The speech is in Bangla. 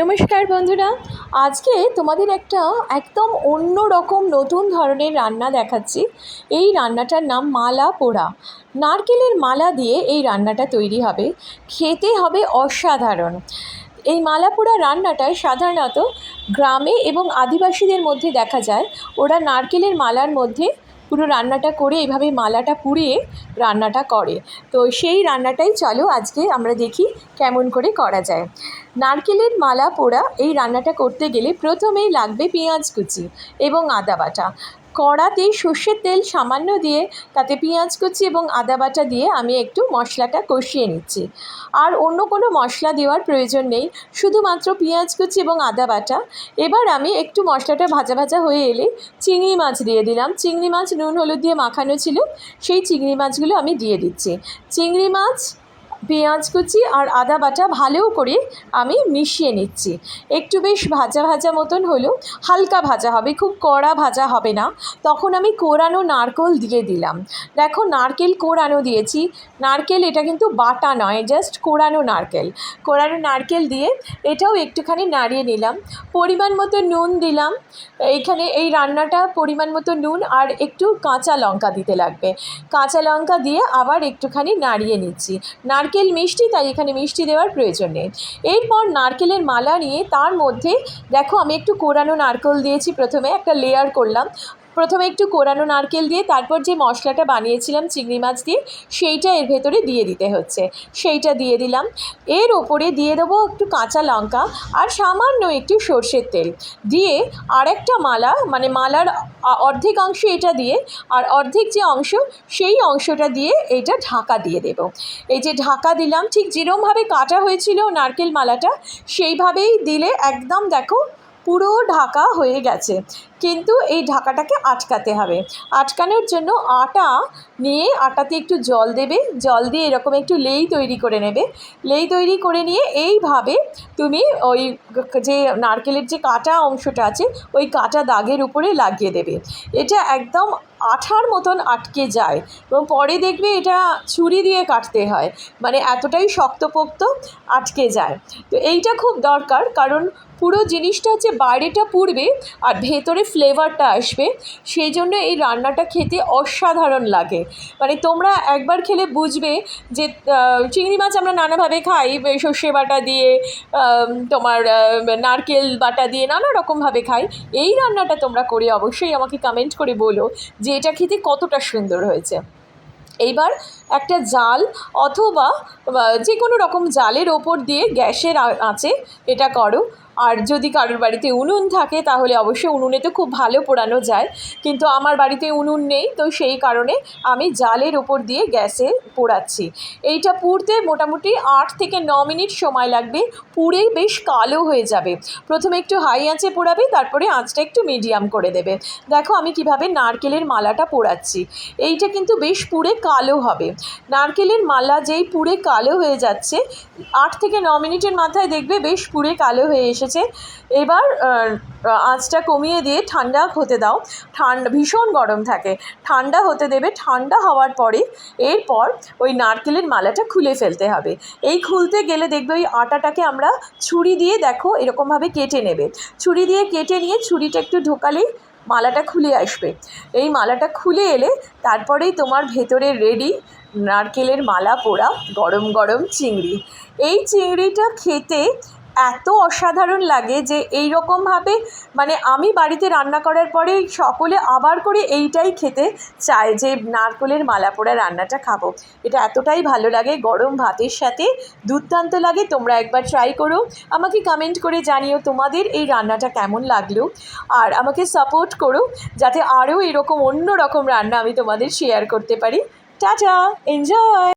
নমস্কার বন্ধুরা। আজকে তোমাদের একটা একদম অন্য রকম নতুন ধরনের রান্না দেখাচ্ছি। এই রান্নাটার নাম মালা পোড়া। নারকেলের মালা দিয়ে এই রান্নাটা তৈরি হবে। খেতে হবে অসাধারণ। এই মালা পোড়া রান্নাটায় সাধারণত গ্রামে এবং আদিবাসীদের মধ্যে দেখা যায়, ওরা নারকেলের মালার মধ্যে পুরো রান্নাটা করে এভাবে মালাটা পুড়িয়ে রান্নাটা করে। তো সেই রান্নাটাই চলো আজকে আমরা দেখি কেমন করে করা যায়। নারকেলের মালা পোড়া এই রান্নাটা করতে গেলে প্রথমেই লাগবে পেঁয়াজ কুচি এবং আদা বাটা। কড়াতে সর্ষের তেল সামান্য দিয়ে, তাতে পেঁয়াজ কুচি এবং আদা বাটা দিয়ে আমি একটু মশলাটা কষিয়ে নিচ্ছি। আর অন্য কোনো মশলা দেওয়ার প্রয়োজন নেই, শুধুমাত্র পেঁয়াজ কুচি এবং আদা বাটা। এবার আমি একটু মশলাটা ভাজা ভাজা হয়ে এলে চিংড়ি মাছ দিয়ে দিলাম। চিংড়ি মাছ নুন, হলুদ দিয়ে মাখানো ছিল, সেই চিংড়ি মাছগুলো আমি দিয়ে দিচ্ছি। চিংড়ি মাছ পেঁয়াজ কুচি আর আদা বাটা ভালো করে আমি মিশিয়ে নিচ্ছি। একটু বেশ ভাজা ভাজা মতন হলো হালকা ভাজা হবে, খুব কড়া ভাজা হবে না। তখন আমি কোরানো নারকেল দিয়ে দিলাম। দেখো নারকেল কোরানো দিয়েছি। নারকেল এটা কিন্তু বাটা নয় জাস্ট কোরানো নারকেল। কোরানো নারকেল দিয়ে এটাও একটুখানি নাড়িয়ে নিলাম। পরিমাণ মতো নুন দিলাম। এইখানে এই রান্নাটা পরিমাণ মতো নুন আর একটু কাঁচা লঙ্কা দিতে লাগবে। কাঁচা লঙ্কা দিয়ে আবার একটুখানি নাড়িয়ে নিচ্ছি। নারকেল মিষ্টি, তাই এখানে মিষ্টি দেওয়ার প্রয়োজন নেই। এরপর নারকেলের মালা নিয়ে তার মধ্যে, দেখো আমি একটু কোরানো নারকেল দিয়েছি প্রথমে, একটা লেয়ার করলাম। প্রথমে একটু কোরানো নারকেল দিয়ে তারপর যে মশলাটা বানিয়েছিলাম চিংড়ি মাছ দিয়ে, সেইটা এর ভেতরে দিয়ে দিতে হচ্ছে। সেইটা দিয়ে দিলাম। এর ওপরে দিয়ে দেবো একটু কাঁচা লঙ্কা আর সামান্য একটু সর্ষের তেল। দিয়ে আরেকটা মালা মানে মালার অর্ধেক অংশ এটা দিয়ে আর অর্ধেক যে অংশ, সেই অংশটা দিয়ে এইটা ঢাকা দিয়ে দেবো। এই যে ঢাকা দিলাম, ঠিক যেরমভাবে কাটা হয়েছিল নারকেল মালাটা, সেইভাবেই দিলে একদম দেখো পুরো ঢাকা হয়ে গেছে। কিন্তু এই ঢাকাটাকে আটকাতে হবে। আটকানোর জন্য আটা নিয়ে আটাতে একটু জল দেবে। জল দিয়ে এরকম একটু লেই তৈরি করে নেবে। লেই তৈরি করে নিয়ে এইভাবে তুমি ওই যে নারকেলের যে কাটা অংশটা আছে, ওই কাটা দাগের উপরে লাগিয়ে দেবে। এটা একদম আঠার মতন আটকে যায় এবং পরে দেখবে এটা ছুরি দিয়ে কাটতে হয়। মানে এতটাই শক্তপোক্ত আটকে যায়। তো এইটা খুব দরকার কারণ পুরো জিনিসটা হচ্ছে বাইরেটা পুড়বে আর ভেতরে ফ্লেভারটা আসবে, সেই জন্য এই রান্নাটা খেতে অসাধারণ লাগে। মানে তোমরা একবার খেলে বুঝবে যে চিংড়ি মাছ আমরা নানাভাবে খাই, সর্ষে বাটা দিয়ে তোমার নারকেল বাটা দিয়ে নানা রকমভাবে খাই। এই রান্নাটা তোমরা করে অবশ্যই আমাকে কমেন্ট করে বলো যে এটা খেতে কতটা সুন্দর হয়েছে। এইবার একটা জাল অথবা যে কোনো রকম জালের ওপর দিয়ে গ্যাসের আঁচে এটা করো। আর যদি কারোর বাড়িতে উনুন থাকে, তাহলে অবশ্যই উনুনে তো খুব ভালো পোড়ানো যায়। কিন্তু আমার বাড়িতে উনুন নেই, তো সেই কারণে আমি জালের ওপর দিয়ে গ্যাসে পোড়াচ্ছি। এইটা পুড়তে মোটামুটি আট থেকে ন মিনিট সময় লাগবে পুড়ে বেশ কালো হয়ে যাবে। প্রথমে একটু হাই আঁচে পোড়াবে, তারপরে আঁচটা একটু মিডিয়াম করে দেবে। দেখো আমি কীভাবে নারকেলের মালাটা পোড়াচ্ছি। এইটা কিন্তু বেশ পুড়ে কালো হবে। নারকেলের মালা যেই পুড়ে কালো হয়ে যাচ্ছে, আট থেকে ন মিনিটের মাথায় দেখবে বেশ পুড়ে কালো হয়ে এসেছে। এবার আঁচটা কমিয়ে দিয়ে ঠান্ডা হতে দাও। ঠান্ডা, ভীষণ গরম থাকে। ঠান্ডা হতে দেবে, ঠান্ডা হওয়ার পরে এরপর ওই নারকেলের মালাটা খুলে ফেলতে হবে। এই খুলতে গেলে দেখবে ওই আটাটাকে আমরা ছুরি দিয়ে দেখো এরকমভাবে কেটে নেবে। ছুরি দিয়ে কেটে নিয়ে ছুরিটা একটু ঢোকালেই মালাটা খুলে আসবে। এই মালাটা খুলে এলে তারপরেই তোমার ভেতরে রেডি নারকেলের মালা পোড়া গরম গরম চিংড়ি। এই চিংড়িটা খেতে এত অসাধারণ লাগে যে এই রকমভাবে মানে আমি বাড়িতে রান্না করার পরে সকলে আবার করে এইটাই খেতে চায় যে নারকেলের মালা পোড়া রান্নাটা খাব। এটা এতটাই ভালো লাগে, গরম ভাতের সাথে দুর্দান্ত লাগে, তোমরা একবার ট্রাই করো। আমাকে কমেন্ট করে জানিও তোমাদের এই রান্নাটা কেমন লাগল। আর আমাকে সাপোর্ট করো, যাতে আরও এরকম অন্য রকম রান্না আমি তোমাদের শেয়ার করতে পারি। Tata enjoy